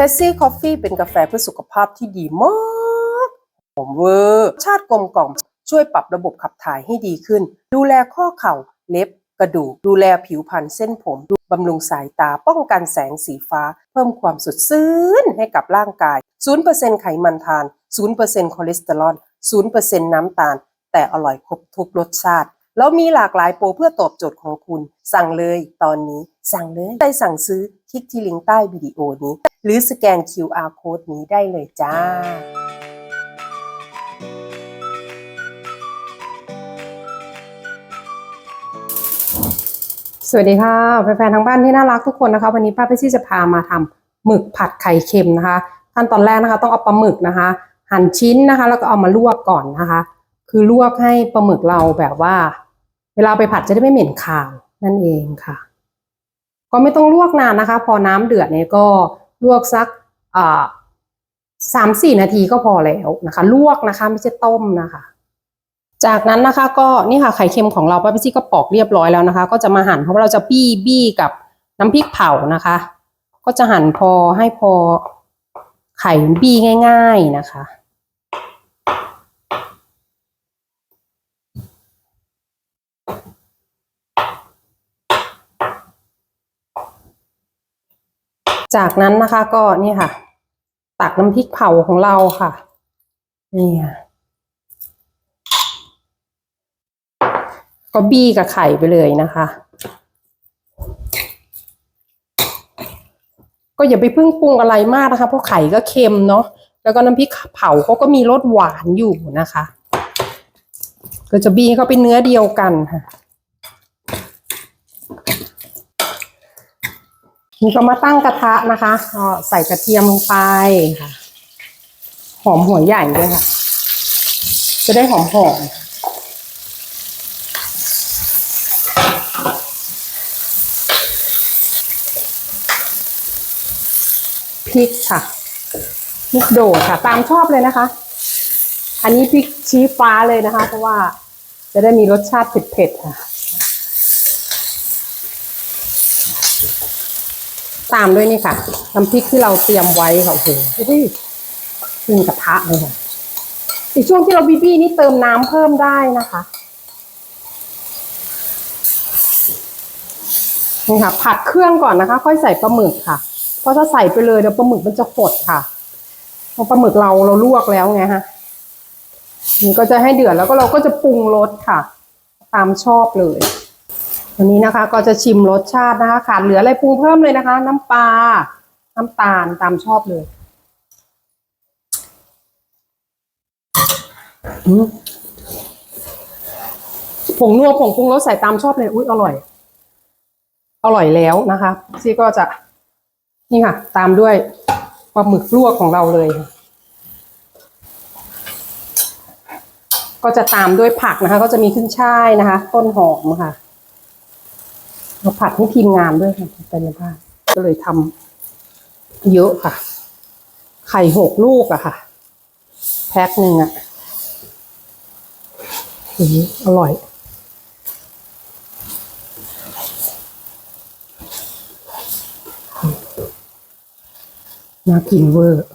เพสซี่คอฟฟี่เป็นกาแฟเพื่อสุขภาพที่ดีมากหอมเวอร์ชาติกลมกล่อม ช่วยปรับระบบขับถ่ายให้ดีขึ้น ดูแลข้อเข่า เล็บ กระดูก ดูแลผิวพรรณเส้นผมดูบำรุงสายตา ป้องกันแสงสีฟ้า เพิ่มความสดชื่นให้กับร่างกาย 0%ไขมันทาน 0%คอเลสเตอรอล 0%น้ำตาล แต่อร่อยครบทุกรสชาติ แล้วมีหลากหลายโปรเพื่อตอบโจทย์ของคุณ สั่งเลยตอนนี้ สั่งเลยได้สั่งซื้อคลิกที่ลิงก์ใต้วิดีโอนี้ หรือสแกน QR code นี้ได้เลยจ้าสวัสดีค่ะแฟนๆทางบ้านที่น่ารักทุกคนนะคะ วันนี้ป้าเปซี่จะพามาทำหมึกผัดไข่เค็มนะคะขั้นตอนแรกนะคะ ต้องเอาปลาหมึกนะคะ หั่นชิ้นนะคะ แล้วก็เอามาลวกก่อนนะคะ คือลวกให้ปลาหมึกเราแบบว่า เวลาไปผัดจะได้ไม่เหม็นคาวนั่นเองค่ะ ก็ไม่ต้องลวกนานนะคะ พอน้ำเดือดเนี่ยก็ลวกสักสามสี่นาทีก็พอแล้วนะคะ ลวกนะคะไม่ใช่ต้มนะคะ จากนั้นนะคะ ก็นี่ค่ะไข่เค็มของเราป้าพี่ซี่ก็ปอกเรียบร้อยแล้วนะคะ ก็จะมาหั่นเพราะว่าเราจะบี้บี้กับน้ำพริกเผานะคะ ก็จะหั่นพอให้พอไข่บี้ง่าย ๆนะคะ จากนั้นนะคะก็นี่ค่ะ ตักน้ำพริกเผาของเราค่ะ นี่ค่ะก็บี้กับไข่ไปเลยนะคะ ก็อย่าไปเพิ่งปรุงอะไรมากนะคะ เพราะไข่ก็เค็มเนาะแล้วก็น้ำพริกเผาเขาก็มีรสหวานอยู่นะคะ ก็จะบี้ให้เขาเป็นเนื้อเดียวกันค่ะ นี่ก็มาตั้งกระทะนะคะก็ใส่กระเทียมลงไปค่ะ หอมหัวใหญ่ด้วยค่ะ จะได้หอมหอมพริกค่ะพริกโดดค่ะ ตามชอบเลยนะคะ อันนี้พริกชี้ฟ้าเลยนะคะ เพราะว่าจะได้มีรสชาติเผ็ดๆค่ะ ตามด้วยนี่ค่ะน้ำพริกที่เราเตรียมไว้ค่ะโอ้โหอุ้ยขึ้นกระทะเลยค่ะอีกช่วงที่เราบีบี้นี่เติมน้ำเพิ่มได้นะคะนี่ค่ะ ผัดเครื่องก่อนนะคะ ค่อยใส่ปลาหมึกค่ะ เพราะถ้าใส่ไปเลยเดี๋ยวปลาหมึกมันจะหดค่ะเพราะปลาหมึกเราเราลวกแล้วไงฮะนี่ก็จะให้เดือดแล้วก็เราก็จะปรุงรสค่ะ ตามชอบเลย วันนี้นะคะก็จะชิมรสชาตินะคะขาดเหลืออะไรปรุงเพิ่มเลยนะคะ น้ำปลาน้ำตาลตามชอบเลยผงนัวผงปรุงรสใส่ตามชอบเลยอุ้ยอร่อย อร่อยแล้วนะคะซี่ก็จะนี่ค่ะ ตามด้วยปลาหมึกลวกของเราเลย ก็จะตามด้วยผักนะคะ ก็จะมีขึ้นช่ายนะคะ ต้นหอมค่ะ เราผัดให้ทีมงานด้วยค่ะเป็นในบ้านก็เลยทำเยอะค่ะ ไข่หกลูกอะค่ะ แพ็คหนึ่งอะอืออร่อยน่ากินเวอร์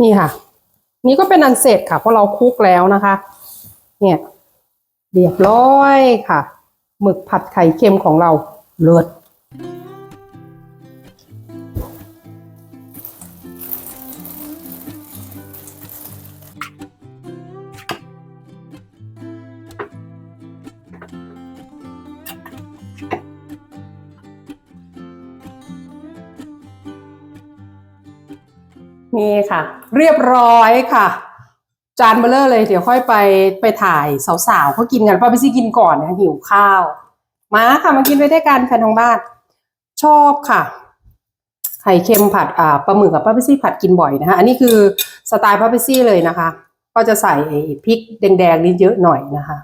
นี่ค่ะ นี่ก็เป็นอันเสร็จค่ะเพราะเราคลุกแล้วนะคะ เนี่ยเรียบร้อยค่ะหมึกผัดไข่เค็มของเราเลิศ นี่ค่ะ เรียบร้อยค่ะ จานเบลเลอร์เลย เดี๋ยวค่อยไปไปถ่ายสาวๆเขากินกันป้าไปซี่กินก่อนนะหิวข้าว มาค่ะมากินไปด้วยกันแฟนทางบ้าน ชอบค่ะไข่เค็มผัดอ่าปลาหมึกกับป้าไปซี่ผัดกินบ่อยนะคะอันนี้คือสไตล์ป้าไปซี่เลยนะคะ ก็จะใส่พริกแดงๆนี่เยอะหน่อยนะคะ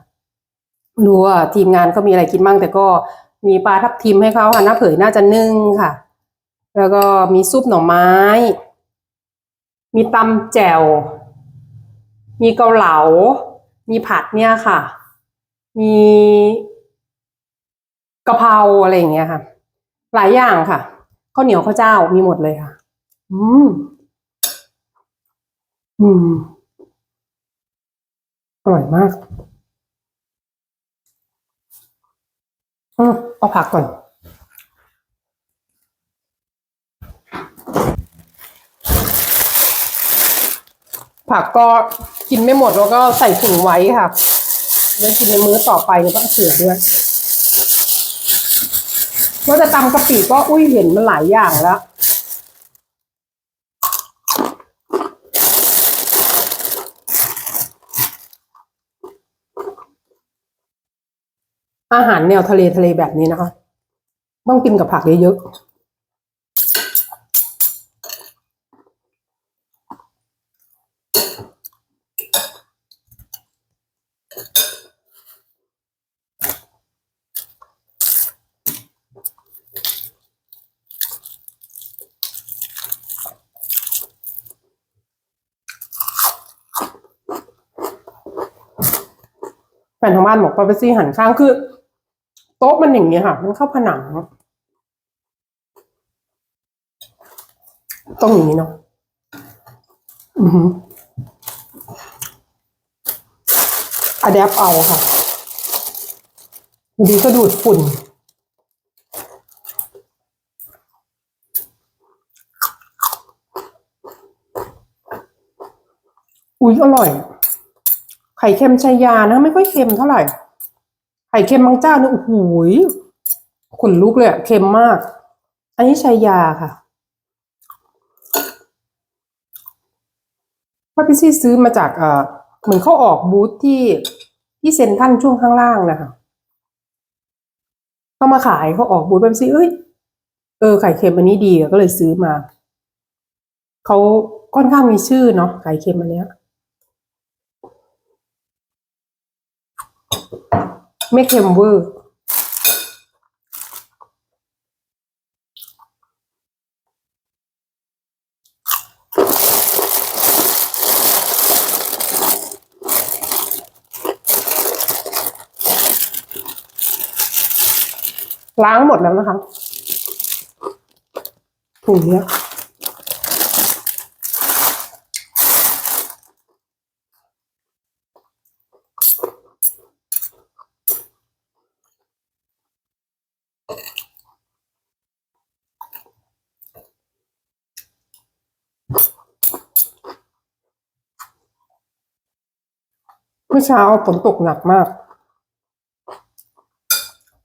ดูว่าทีมงานเขามีอะไรกินบ้างแต่ก็มีปลาทับทิมให้เขาค่ะน้าเผยน่าจะนึ่งค่ะ แล้วก็มีซุปหน่อไม้ มีตำแจ่ว มีเกาเหลา มีผัดเนี่ยค่ะ มีกะเพราอะไรอย่างเงี้ยค่ะ หลายอย่างค่ะข้าวเหนียวข้าวเจ้ามีหมดเลยค่ะ อืม อืม อร่อยมาก อืมเอาผักก่อน ผักก็กินไม่หมดแล้วก็ใส่ถุงไว้ค่ะ แล้วกินในมื้อต่อไปแล้วก็เสือด้วยว่าจะตำกะปิก็อุ้ยเห็นมันหลายอย่างแล้วอาหารแนวทะเลทะเลแบบนี้นะคะ ต้องกินกับผักเยอะๆ นทางบ้านบอกปาเปซี่หันข้างคือ โต๊ะมันอย่างนี้ค่ะ มันเข้าผนังต้องอย่างนี้เนาะอือหือะแดปเอาค่ะดีก็ดูดฝุ่น อุ๊ยอร่อย ไข่เค็มชายานะไม่ค่อยเค็มเท่าไหร่ ไข่เค็มบางเจ้าเนี่ยโอ้โหขนลุกเลยอะเค็มมาก อันนี้ชายาค่ะว่าพี่ซี่ซื้อมาจากเอ่อเหมือนเขาออกบูธที่ที่เซ็นทรัลช่วงข้างล่างนะคะเขามาขายเขาออกบูธแบบซี่เอ้ยเออไข่เค็มอันนี้ดีก็เลยซื้อมาเขาค่อนข้างมีชื่อเนาะไข่เค็มอันเนี้ย ไม่เค็มเวอร์ล้างหมดแล้วนะคะถุงเนี้ย เมื่อเช้าฝนตกหนักมาก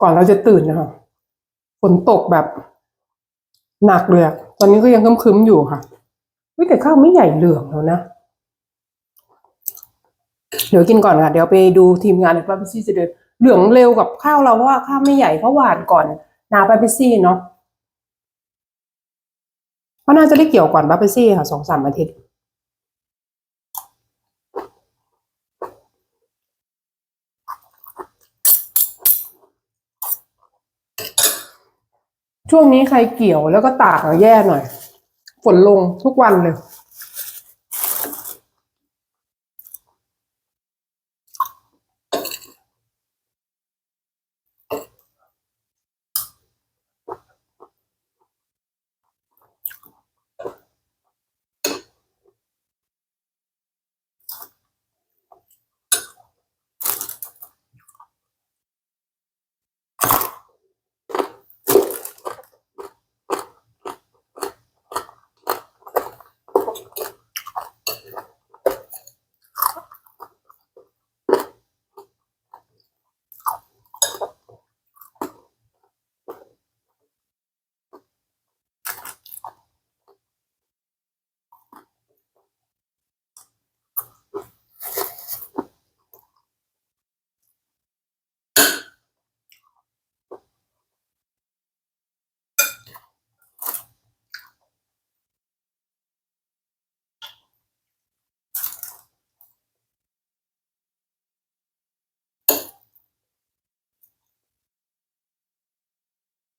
ก่อนเราจะตื่นนะคะฝนตกแบบ หนักเลยตอนนี้ก็ยังคึ้มๆอยู่ค่ะวิแต่ข้าวไม่ใหญ่เหลืองแล้วนะ เดี๋ยวกินก่อนค่ะ เดี๋ยวไปดูทีมงานในปาเปซี่จะเดินเหลืองเร็วกับข้าวเราเพราะว่าข้าวไม่ใหญ่เพราะหวานก่อนนาปาเปซี่เนาะเพราะน่าจะได้เกี่ยวก่อนปาเปซี่ค่ะสองสามอาทิตย์ ช่วงนี้ใครเกี่ยวแล้วก็ตากแย่หน่อย ฝนลงทุกวันเลย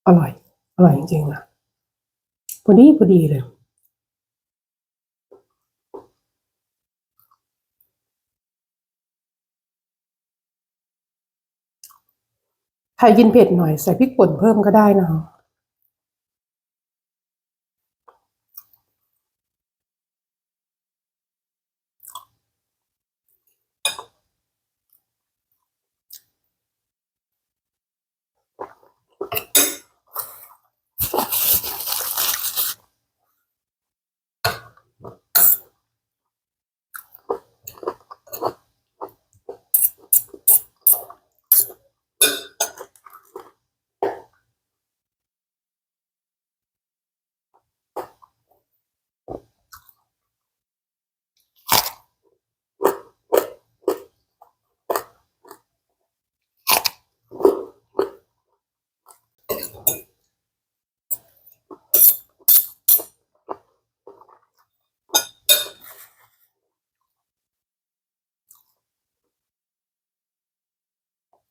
อร่อย อร่อยจริงๆนะพอดีพอดีเลย ใคากินเผ็ดหน่อยใส่พริกป่นเพิ่มก็ได้นะ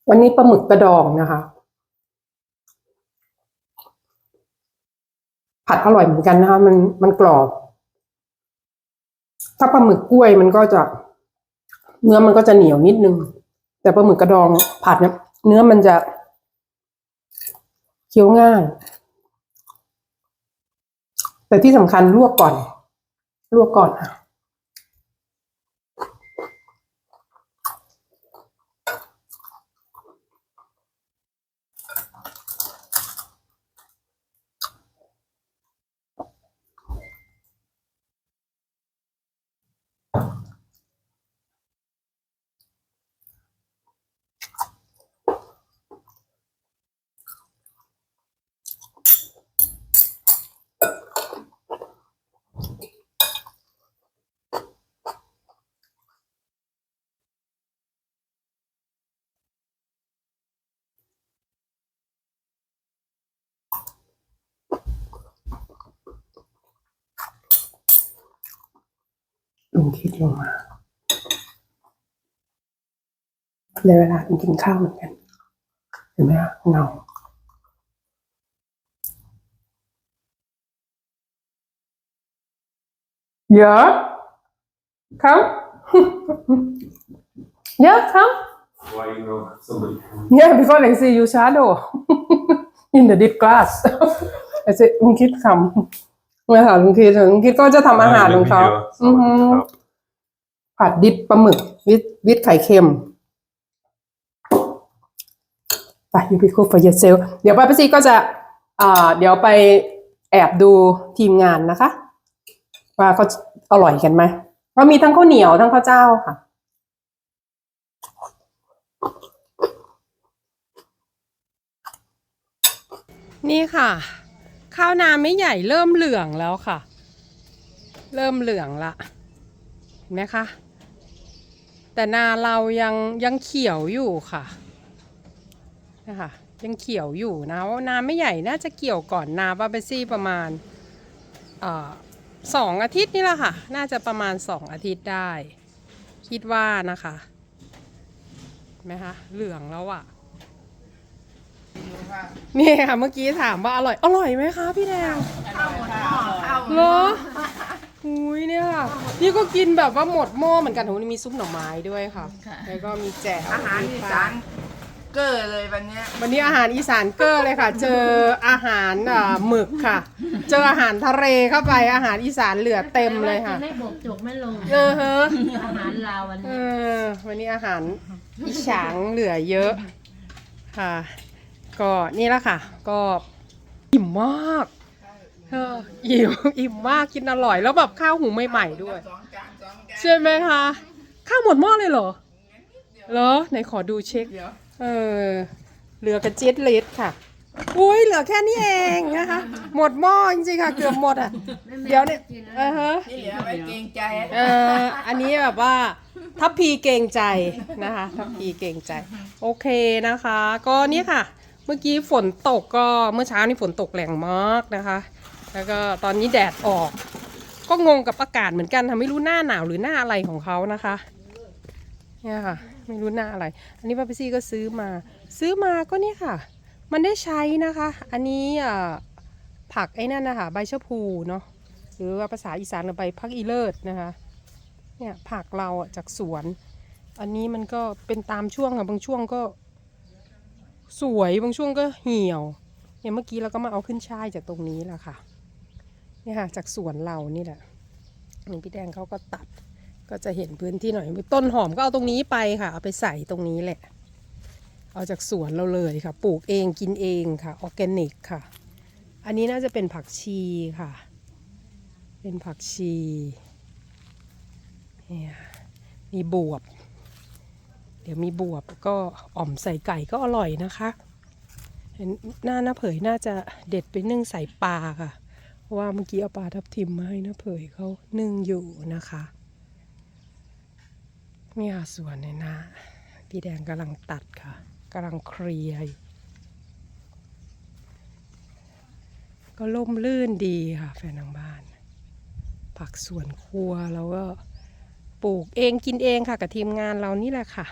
วันนี้ปลาหมึกกระดองนะคะ ผัดอร่อยเหมือนกันนะคะ มันมันกรอบ ถ้าปลาหมึกกล้วยมันก็จะ เนื้อมันก็จะเหนียวนิดนึง แต่ปลาหมึกกระดองผัดเนี่ยเนื้อมันจะเคี้ยวง่าย แต่ที่สำคัญลวกก่อน ลวกก่อนค่ะ ลุงคิดลงมาในเวลาลุงกินข้าวเหมือนกัน เห็นไหมคะเงาเยอะครับเยอะครับ Why you know somebody can Yeah, because I see you shadow in the deep glass. I say ลุง คิดคำเนี่ยค่ะลุงคิดลุงคิดก็จะทำอาหารของเขาอือหือผัดดิบปลาหมึก วิดวิดไข่เค็มไปยูพิคูฟเยเซลเดี๋ยวป้าพี่ซีก็จะอ่าเดี๋ยวไปแอบดูทีมงานนะคะ ว่าเขาอร่อยกันไหมก็มีทั้งข้าวเหนียวทั้งข้าวเจ้าค่ะนี่ค่ะ ข้าวนาไม่ใหญ่เริ่มเหลืองแล้วค่ะ เริ่มเหลืองละเห็นไหมคะ แต่นาเรายังยังเขียวอยู่ค่ะนะคะยังเขียวอยู่นะว่านาไม่ใหญ่น่าจะเกี่ยวก่อนนาบาเบซี่ประมาณอสองอาทิตย์นี่แหละค่ะ น่าจะประมาณสองอาทิตย์ได้ คิดว่านะคะเห็นไหมคะเหลืองแล้วอะ่ะ นี่ค่ะเมื่อกี้ถามว่าอร่อย อร่อยไหมคะพี่แดงเหรออุ้ยเนี่ยค่ะ นี่ก็กินแบบว่าหมดหม้อเหมือนกันโหนี่มีซุปหน่อไม้ด้วยค่ะค่ะแล้วก็มีแจ่วอาหารมีอีปลสานเกอร์เลยวันเนี้ยวันนี้อาหารอีสานเกอร์เลยค่ะ เจออาหารอ่าหมึกค่ะ เจออาหารทะเลเข้าไปอาหารอีสานเหลือเต็มเลยค่ะ ไม่บกจกไม่ลง เออฮะอาหารลาววันเอนี้ อวันนี้อาหารอีฉางเหลือเยอะค่ะ ก็นี่แหละค่ะ ก็อิ่มมากเอออิ่มอิ่มมากกินอร่อย แล้วแบบข้าวหุงใหม่ๆด้วยสองจานสองจานใช่ไหมคะ ข้าวหมดหม้อเลยเหรอเหรอไหนขอดูเช็คเดี๋ยวเออเหลือกระเจ็ดลิตรค่ะอุ้ยเหลือแค่นี้เองนะคะ หมดหม้อจริงๆค่ะ เกือบหมดอะ เดี๋ยวเนี่ยเออฮะที่เหลือไว้เกรงใจเอออันนี้แบบว่าทัพพีเกรงใจนะคะ ทัพพีเกรงใจ โอเคนะคะ ก็เนี่ยค่ะ เมื่อกี้ฝนตกก็เมื่อเช้านี้ฝนตกแรงมากนะคะ แล้วก็ตอนนี้แดดออก ก็งงกับอากาศเหมือนกันค่ะไม่รู้หน้าหนาวหรือหน้าอะไรของเขานะคะเนี่ยค่ะไม่รู้หน้าอะไร อันนี้ป้าพิซี่ก็ซื้อมา ซื้อมาก็เนี่ยค่ะ มันได้ใช้นะคะ อันนี้อ่าผักไอ้นั่นนะคะใบชะพูเนาะหรือว่าภาษาอีสานเราไปพักอีเลิศนะคะเนี่ยผักเราอะจากสวน อันนี้มันก็เป็นตามช่วงอะบางช่วงก็ สวยบางช่วงก็เหี่ยวเนี่ยเมื่อกี้เราก็มาเอาขึ้นช่ายจากตรงนี้แหละค่ะเนี่ยค่ะจากสวนเรานี่แหละนี่พี่แดงเขาก็ตัด ก็จะเห็นพื้นที่หน่อยต้นหอมก็เอาตรงนี้ไปค่ะ เอาไปใส่ตรงนี้แหละ เอาจากสวนเราเลยค่ะ ปลูกเองกินเองค่ะออร์แกนิกค่ะ อันนี้น่าจะเป็นผักชีค่ะ เป็นผักชีเนี่ยมีบวบ เดี๋ยวมีบวบก็อ่อมใส่ไก่ก็อร่อยนะคะเห็นหน้าหน้าเผยน่าจะเด็ดไปนึ่งใส่ปลาค่ะว่าเมื่อกี้เอาปลาทับทิมมาให้น้าเผยเขานึ่งอยู่นะคะนี่ค่ะสวนในหน้าพี่แดงกำลังตัดค่ะกำลังเคลียร์ก็ล่มลื่นดีค่ะ แฟนทางบ้าน ผักสวนครัวแล้วก็ปลูกเองกินเองค่ะ กับทีมงานเรานี่แหละค่ะ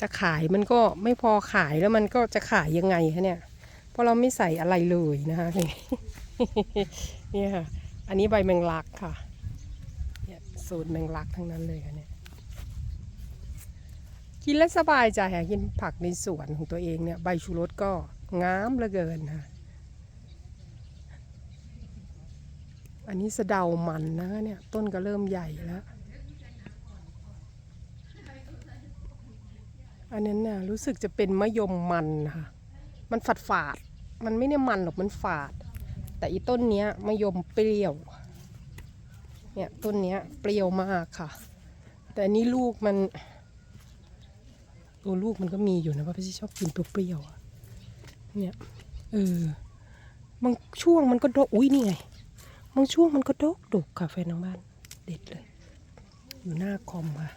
จะขายมันก็ไม่พอขายแล้วมันก็จะขายยังไงคะเนี่ย เพราะเราไม่ใส่อะไรเลยนะคะเนี่ยค่ะ อันนี้ใบแมงลักค่ะเนี่ยสูตรแมงลักทั้งนั้นเลยค่ะเนี่ยกินแล้วสบายใจค่ะกินผักในสวนของตัวเองเนี่ยใบชูรสก็งามเหลือเกินค่ะอันนี้สะเดามันนะคะเนี่ยต้นก็เริ่มใหญ่แล้ว อันนั้นน่ะรู้สึกจะเป็นมะยมมันนะคะมันฝาดฝาด มันไม่ได้มันหรอกมันฝาด แต่อีต้นเนี้ยมะยมเปรี้ยว เนี่ยต้นเนี้ยเปรี้ยวมากค่ะ แต่อันนี้ลูกมัน ตัวลูกมันก็มีอยู่นะเพราะพี่ชอบกินเปรี้ยวเนี่ยเออบางช่วงมันก็ดกอุ้ยนี่ไงบางช่วงมันก็ดกดกค่ะแฟนทางบ้าน เด็ดเลย อยู่หน้าคอมค่ะ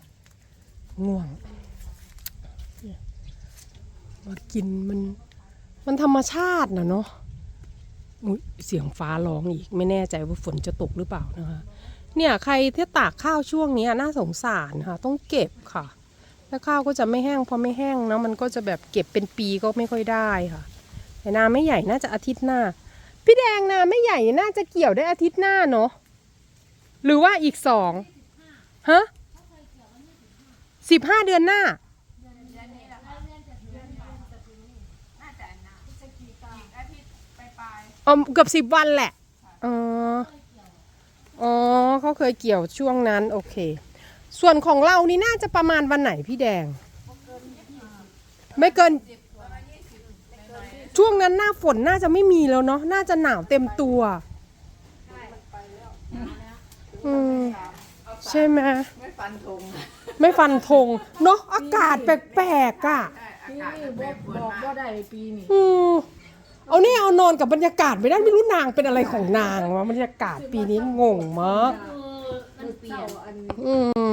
ง่วง มากินมัน มันธรรมชาตินะเนาะเสียงฟ้าร้องอีกไม่แน่ใจว่าฝนจะตกหรือเปล่านะคะ เนี่ยใครที่ตากข้าวช่วงนี้น่าสงสารค่ะ ต้องเก็บค่ะ แล้วข้าวก็จะไม่แห้งพอไม่แห้งนะมันก็จะแบบเก็บเป็นปีก็ไม่ค่อยได้ค่ะ แต่นาไม่ใหญ่น่าจะอาทิตย์หน้า พี่แดงนาไม่ใหญ่น่าจะเกี่ยวได้อาทิตย์หน้าเนาะหรือว่าอีกสองฮะสิบห้าเดือนหน้าจะนะอีกอาทิตย์ไปปลาย อ๋อเกือบสิบวันแหละ อ๋อ อ๋อเขาเคยเกี่ยวช่วงนั้น โอเค ส่วนของเรานี่น่าจะประมาณวันไหนพี่แดง ไม่เกิน ช่วงนั้นหน้าฝนน่าจะไม่มีแล้วเนาะ น่าจะหนาวเต็มตัวอืมใช่ไหมไม่ฟันธงไม่ฟันธงเนาะอากาศแปลกๆอะใช่อากาศมันแปรปรวนมากอืม เอาเนี่ยเอานอนกับบรรยากาศไม่ได้ไม่รู้นางเป็นอะไรของนางวะบรรยากาศปีนี้งงมากมันเปลี่ยน อืม